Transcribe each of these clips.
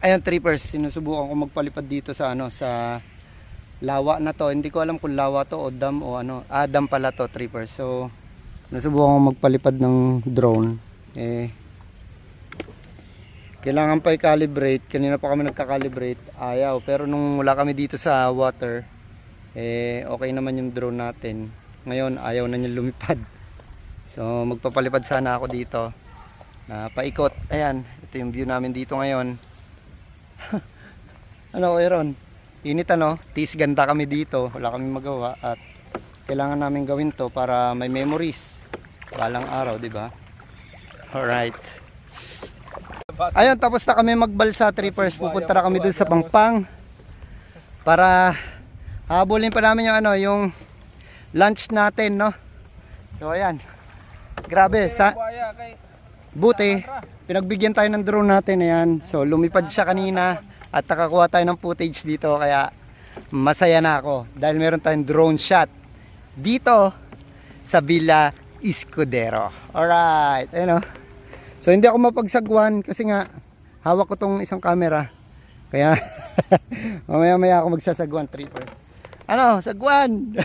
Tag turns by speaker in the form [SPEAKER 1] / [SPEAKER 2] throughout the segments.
[SPEAKER 1] Ayan, trippers, sinusubukan ko magpalipad dito sa ano, sa lawa na to. Hindi ko alam kung lawa to o dam o ano. Ah, dam pala to, trippers. So, sinusubukan ko magpalipad ng drone. Eh, kailangan pa i-calibrate. Kanina pa kami nagka-calibrate. Ayaw. Pero nung wala kami dito sa water, eh, okay naman yung drone natin. Ngayon, ayaw na niya lumipad. So, magpapalipad sana ako dito. Na paikot. Ayan, ito yung view namin dito ngayon. ano, Aaron? Init ano? Tis ganda kami dito. Wala kami magawa at kailangan namin gawin to para may memories. Balang araw, di ba? Alright. Ayun, tapos na kami magbalsa trippers. Pupunta na kami dun sa Pangpang para habulin pa namin yung ano, yung lunch natin, no? So ayan. Grabe, sa buti pinagbigyan tayo ng drone natin ayan. So lumipad siya kanina at nakakuha tayo ng footage dito kaya masaya na ako dahil meron tayong drone shot dito sa Villa Escudero. Alright, ayun o. So hindi ako mapagsagwan kasi nga hawak ko tong isang camera. Kaya mamaya maya ako magsasagwan trippers. Ano, sagwan!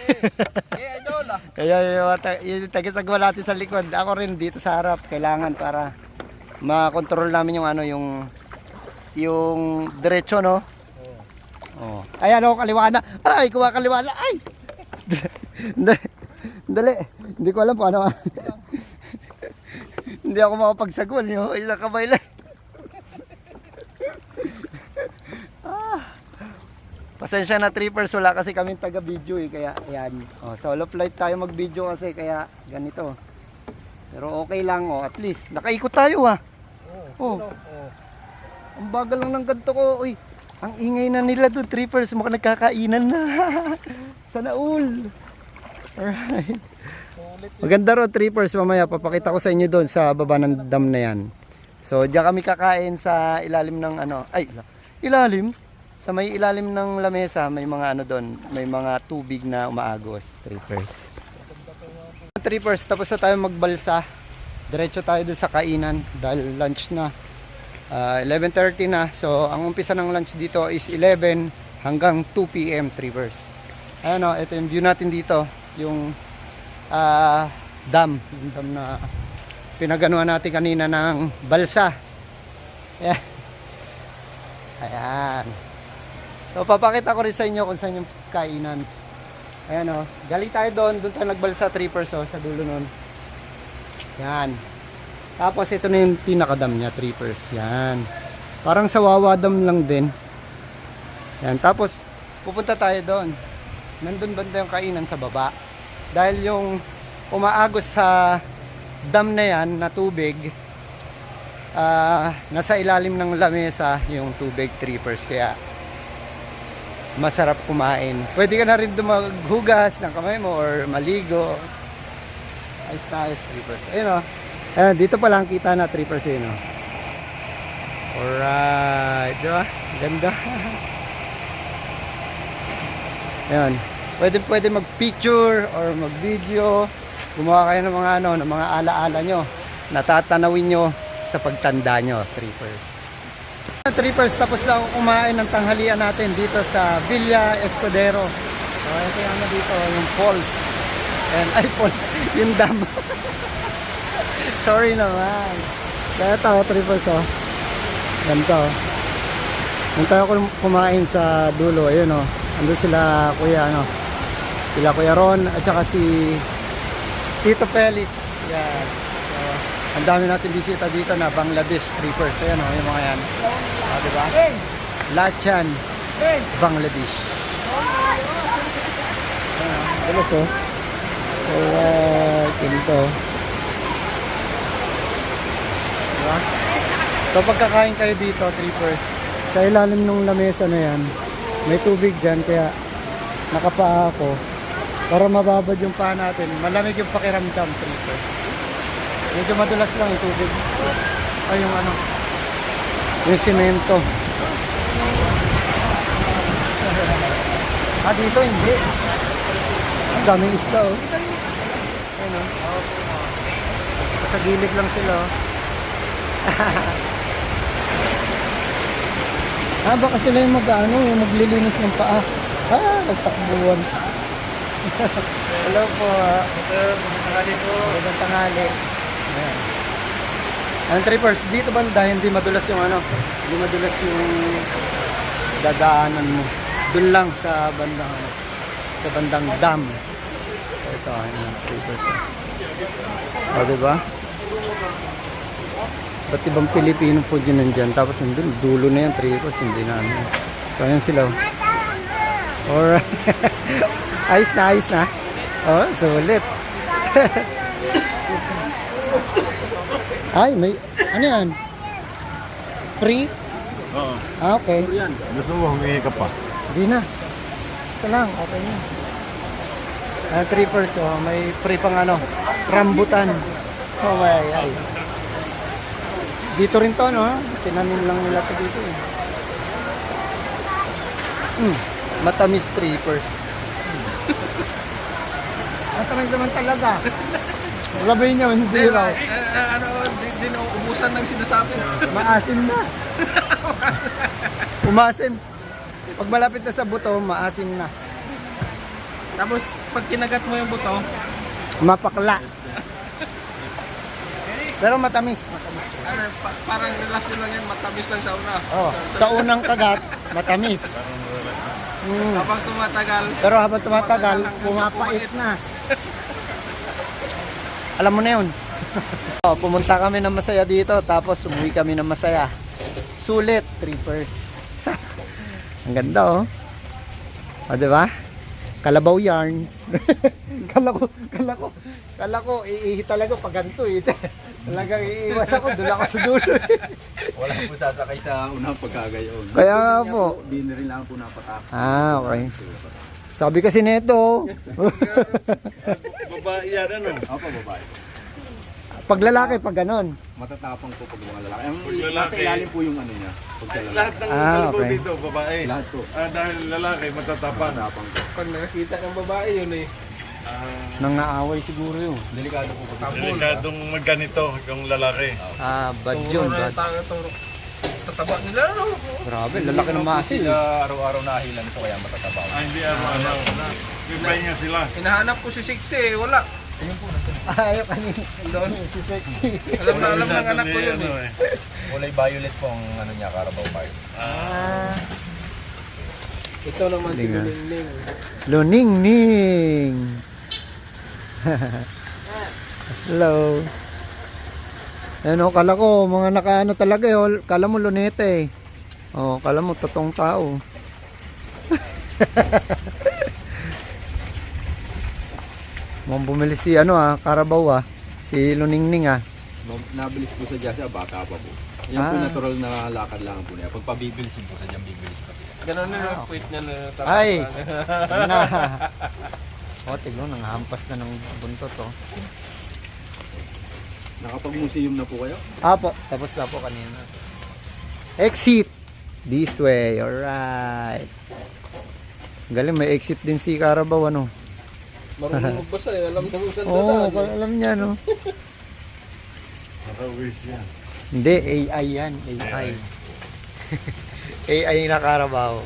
[SPEAKER 2] Ah.
[SPEAKER 1] Kaya yung, ta- yung tagisagwa natin sa likod, ako rin dito sa harap, kailangan para makontrol namin yung ano, yung yung diretso, no? Oh. Ayan ako, kaliwa na. Ay, kuha kaliwa na. Ay! Dali. Hindi ko alam kung ano. Hindi ako makapagsagwan, yo. Isang kamay lang. ah. Pasensya na trippers, wala kasi kaming taga-video eh, kaya ayan. Oh, solo flight tayo mag-video kasi kaya ganito. Pero okay lang oh, at least nakaikot tayo ah. Oh.
[SPEAKER 2] Oh.
[SPEAKER 1] Ang bagal lang ng ganito ko. Uy, ang ingay na nila doon, trippers, mukhang nagkakainan na. Sana all. Alright. Maganda ro trippers, mamaya papakita ko sa inyo doon sa baba ng dam na yan. So, diyan kami kakain sa ilalim ng ano, ay, ilalim? Sa may ilalim ng lamesa, may mga ano doon, may mga tubig na umaagos, trippers. Trippers, tapos na tayo magbalsa. Diretso tayo doon sa kainan dahil lunch na. Ah, 11.30 na. So, ang umpisa ng lunch dito is 11 hanggang 2 p.m. trippers. Ayan o, ito yung view natin dito. Yung ah, dam. Yung dam na pinaganuhan natin kanina ng balsa. Ayan. Ayan. So papakita ko rin sa inyo kung saan yung kainan. Ayan o. Galing tayo doon. Doon tayo nagbalsa trippers o sa dulo nun. Yan. Tapos ito na yung pinakadam niya, trippers. Yan. Parang sa Wawa Dam lang din. Yan. Tapos pupunta tayo doon. Nandun banda yung kainan sa baba. Dahil yung umaagos sa dam na yan na tubig, ah, nasa ilalim ng lamesa yung tubig trippers. Kaya masarap kumain. Pwede ka na rin dumaghugas ng kamay mo or maligo. Ayos na ayos, trippers. Ayun o. Ayan, dito pa lang kita na trippers yun o. Alright. Di ba? Ganda. Ayan. Pwede pwede mag-picture or mag-video. Gumawa kayo ng mga ano, ng mga alaala nyo. Natatanawin nyo sa pagtanda nyo, trippers. Trippers, tapos na ako kumain ng tanghalian natin dito sa Villa Escudero. So, ito yung ano dito, yung falls. And, ay, falls, yung dam. Sorry naman. Kaya tao, trippers, oh. Ganito, oh. Nung tayo kum- kumain sa dulo, ayun, oh. Ando sila, kuya, ano. Sila kuya Ron, at saka si Tito Felix. Yan. So, ang dami natin bisita dito na Bangladesh trippers. Ayan, oh, yung mga yan. Ah, diba? Lahat yan, Bangladesh. Ayan, Galos oh. Alright, ganito. Diba? So pagkakain kayo dito, trippers, sa ilalim ng lamesa na yan, may tubig dyan, kaya nakapaa ako para mababad yung paa natin. Malamig yung pakiramdam, trippers. Medyo madulas lang yung tubig. Ay, yung ano, yung simento. ah, dito hindi. Ang daming isda, oh. Ayun, oh. Sa gilid lang sila, oh. Ah, baka sila yung mag, ano, yung maglilinis ng paa. Ah, nagtakbuhan. Hello po.
[SPEAKER 2] Tanghali po.
[SPEAKER 1] Magandang tanghali. Ayan. Ang trippers, dito banda, hindi madulas yung ano, hindi madulas yung dadaanan mo. Doon lang sa bandang, ano, sa bandang dam. Ito, ayan, trippers. O, diba? Ba't ibang Filipino food yun nandyan? Tapos nandun, dulo na yan, trippers, hindi na ano. So, ayan sila. oh. Alright. ayos na, ayos na. Oh, sulit. Ay, may, ano yan? Free?
[SPEAKER 3] Oo.
[SPEAKER 1] Ah, okay.
[SPEAKER 3] Gusto mo humingi ka pa?
[SPEAKER 1] Hindi na. Ito lang, okay na. Ah, trippers, oh, may free pang ano, rambutan. Oh, ay, ay. Dito rin to, no? Tinanim lang nila to dito, eh. Mm, matamis trippers. Mm. Matamis naman talaga. Labi niya, hindi raw.
[SPEAKER 2] Eh, eh, ano, na ubusan ng sinasabi.
[SPEAKER 1] Maasim na. Umasim. Pag malapit na sa buto, maasim na.
[SPEAKER 2] Tapos, pag kinagat mo yung buto,
[SPEAKER 1] Mapakla. Pero matamis. matamis.
[SPEAKER 2] ano, pa- parang relasyon lang yan, matamis lang sa una.
[SPEAKER 1] Oh, sa unang kagat, matamis. Mm.
[SPEAKER 2] Habang tumatagal,
[SPEAKER 1] Pero habang tumatagal, pumapait na. Alam mo na yun. oh, pumunta kami ng masaya dito, tapos umuwi kami ng masaya. Sulit, trippers. Ang ganda oh. O, di ba? Kalabaw yarn. kala ko, kala ko, kala ko, iihi talaga pag ganito eh. Talagang iiwas ako, doon ako sa dulo.
[SPEAKER 4] Wala po sasakay sa unang pagkagayon.
[SPEAKER 1] Kaya nga po.
[SPEAKER 4] Di na rin lang po napatak.
[SPEAKER 1] Ah, okay. Sabi kasi nito,
[SPEAKER 3] Babae yan, ano?
[SPEAKER 4] Ako babae.
[SPEAKER 1] Pag lalaki, pag ganon.
[SPEAKER 4] Matatapang po pag mga lalaki. Ang
[SPEAKER 3] Pag
[SPEAKER 4] nasa
[SPEAKER 3] lalaki-
[SPEAKER 4] ilalim po yung ano niya. Pag sa lalaki.
[SPEAKER 3] Lahat ng
[SPEAKER 1] Ah,
[SPEAKER 3] kalabaw
[SPEAKER 1] okay.
[SPEAKER 3] dito, babae.
[SPEAKER 4] Lahat po.
[SPEAKER 3] Ah, dahil lalaki, matatapang.
[SPEAKER 4] Matatapang po.
[SPEAKER 2] pag nakakita ng babae yun eh.
[SPEAKER 3] Ah,
[SPEAKER 1] Nangaaway siguro yun.
[SPEAKER 4] Delikado po pag
[SPEAKER 3] delikadong magganito yung lalaki.
[SPEAKER 1] Ah, bad yun, bad.
[SPEAKER 2] turo. Tataba nila, no?
[SPEAKER 1] Grabe, lalaki ng masil.
[SPEAKER 4] Sila araw-araw nahilan po kaya matataba.
[SPEAKER 3] Ah, hindi araw-araw. May pahinga sila.
[SPEAKER 2] Hinahanap ko si Siksi eh, wala.
[SPEAKER 1] Ayaw kanina. Doon, si sexy.
[SPEAKER 2] Alam na alam ng anak ko
[SPEAKER 3] eh,
[SPEAKER 2] yun
[SPEAKER 3] ano
[SPEAKER 2] eh.
[SPEAKER 3] eh.
[SPEAKER 4] Kulay violet po ang ano niya, Carabao Fire.
[SPEAKER 1] Ah,
[SPEAKER 2] Ito naman si. Luningning.
[SPEAKER 1] luningning. Hello. Ano, kala ko, mga nakaano talaga eh. Kala mo lunete eh. Oh, kala mo totoong tao. Mukhang bumili si ano ah, Carabao ah. Si Luningning ah.
[SPEAKER 4] Nabilis po sa Jasa, bata pa po. Yan po
[SPEAKER 1] Ah.
[SPEAKER 4] natural na lakad lang po niya. Pag pabibilisin po sa dyan, bibilis pa.
[SPEAKER 2] Ganun na yung quit niya na tataba.
[SPEAKER 1] Ay! Ano na. Oh, tignan, nangahampas na ng buntot oh.
[SPEAKER 4] Nakapag-museum na po kayo?
[SPEAKER 1] Apo, tapos na po kanina. Exit! This way, alright. Galing, may exit din si Carabao, ano?
[SPEAKER 2] Marunong magbasa eh, alam na kung saan
[SPEAKER 1] Oo, oh,
[SPEAKER 2] dadaan. eh.
[SPEAKER 1] alam niya, no?
[SPEAKER 3] Nakawis yan.
[SPEAKER 1] Hindi, AI yan, AI. AI na Carabao.